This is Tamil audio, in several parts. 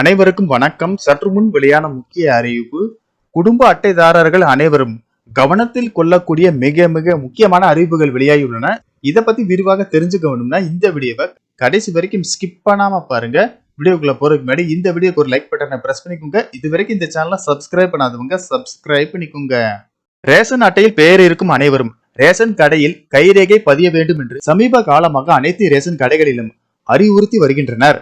அனைவருக்கும் வணக்கம். சற்று முன் வெளியான முக்கிய அறிவிப்பு குடும்ப அட்டைதாரர்கள் அனைவரும் கவனத்தில் கொள்ளக்கூடிய மிக மிக முக்கியமான அறிவிப்புகள் வெளியாகியுள்ளன. இதை பத்தி விரிவாக தெரிஞ்சுக்க வேணும்னா இந்த வீடியோவை கடைசி வரைக்கும் ஸ்கிப் பண்ணாம பாருங்க. வீடியோக்குள்ள போறதுக்கு முன்னாடி இந்த வீடியோக்கு ஒரு லைக் பட்டனை பிரஸ் பண்ணிக்கோங்க. இது வரைக்கும் இந்த சேனலை சப்ஸ்கிரைப் பண்ணாதவங்க சப்ஸ்கிரைப் பண்ணிக்கோங்க. ரேஷன் அட்டையில் பெயர் இருக்கும் அனைவரும் ரேஷன் கடையில் கைரேகை பதிய வேண்டும் என்று சமீப காலமாக அனைத்து ரேஷன் கடைகளிலும் அறிவுறுத்தி வருகின்றனர்.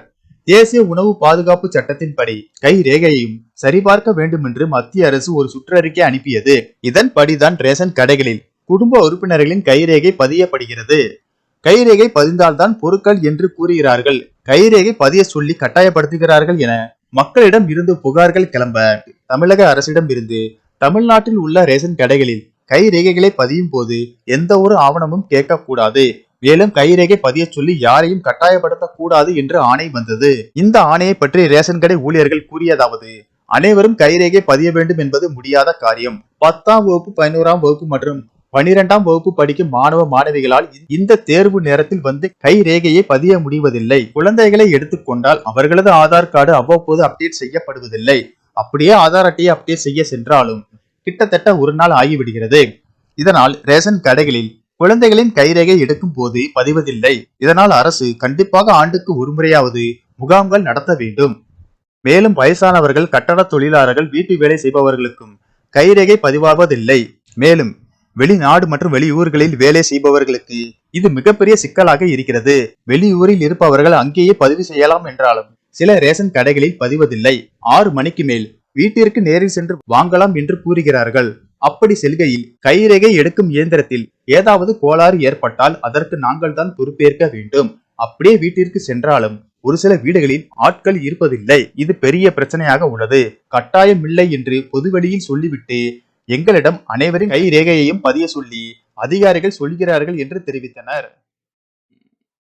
தேசிய உணவு பாதுகாப்பு சட்டத்தின்படி கை ரேகையையும் சரிபார்க்க வேண்டும் என்று மத்திய அரசு ஒரு சுற்றறிக்கை அனுப்பியது. இதன்படிதான் ரேஷன் கடைகளில் குடும்ப உறுப்பினர்களின் கைரேகை பதியப்படுகிறது. கைரேகை பதிந்தால்தான் பொருட்கள் என்று கூறுகிறார்கள். கைரேகை பதிய சொல்லி கட்டாயப்படுத்துகிறார்கள் என மக்களிடம் இருந்து புகார்கள் கிளம்ப தமிழக அரசிடம் இருந்து தமிழ்நாட்டில் உள்ள ரேஷன் கடைகளில் கைரேகைகளை பதியும் போது எந்த ஒரு ஆவணமும் கேட்கக்கூடாது. மேலும் கைரேகை பதிய சொல்லி யாரையும் கட்டாயப்படுத்த கூடாது என்று ஆணை வந்தது. இந்த ஆணையை பற்றி ரேஷன் கடை ஊழியர்கள் கூறியதாவது அனைவரும் கைரேகை பதிய வேண்டும் என்பது முடியாத காரியம். பத்தாம் வகுப்பு பதினோராம் வகுப்பு மற்றும் பனிரெண்டாம் வகுப்பு படிக்கும் மாணவ மாணவிகளால் இந்த தேர்வு நேரத்தில் வந்து கை ரேகையை பதிய முடிவதில்லை. குழந்தைகளை எடுத்துக்கொண்டால் அவர்களது ஆதார் கார்டு அவ்வப்போது அப்டேட் செய்யப்படுவதில்லை. அப்படியே ஆதார் அட்டையை அப்டேட் செய்ய சென்றாலும் கிட்டத்தட்ட ஒரு நாள் ஆகிவிடுகிறது. இதனால் ரேஷன் கடைகளில் குழந்தைகளின் கைரேகை எடுக்கும் போது பதிவதில்லை. இதனால் அரசு கண்டிப்பாக ஆண்டுக்கு ஒருமுறையாவது முகாம்கள் நடத்த வேண்டும். மேலும் வயசானவர்கள் கட்டட தொழிலாளர்கள் வீட்டு வேலை செய்பவர்களுக்கும் கைரேகை பதிவாவதில்லை. மேலும் வெளிநாடு மற்றும் வெளியூர்களில் வேலை செய்பவர்களுக்கு இது மிகப்பெரிய சிக்கலாக இருக்கிறது. வெளியூரில் இருப்பவர்கள் அங்கேயே பதிவு செய்யலாம் என்றாலும் சில ரேஷன் கடைகளில் பதிவதில்லை. ஆறு மணிக்கு மேல் வீட்டிற்கு நேரில் சென்று வாங்கலாம் என்று கூறுகிறார்கள். அப்படி செல்கையில் கைரேகை எடுக்கும் இயந்திரத்தில் ஏதாவது கோளாறு ஏற்பட்டால் அதற்கு நாங்கள் தான் பொறுப்பேற்க வேண்டும். அப்படியே வீட்டிற்கு சென்றாலும் ஒரு சில வீடுகளில் ஆட்கள் இருப்பதில்லை. இது பெரிய பிரச்சனையாக உள்ளது. கட்டாயம் இல்லை என்று பொதுவெளியில் சொல்லிவிட்டு எங்களிடம் அனைவரின் கை ரேகையையும் பதிய சொல்லி அதிகாரிகள் சொல்கிறார்கள் என்று தெரிவித்தனர்.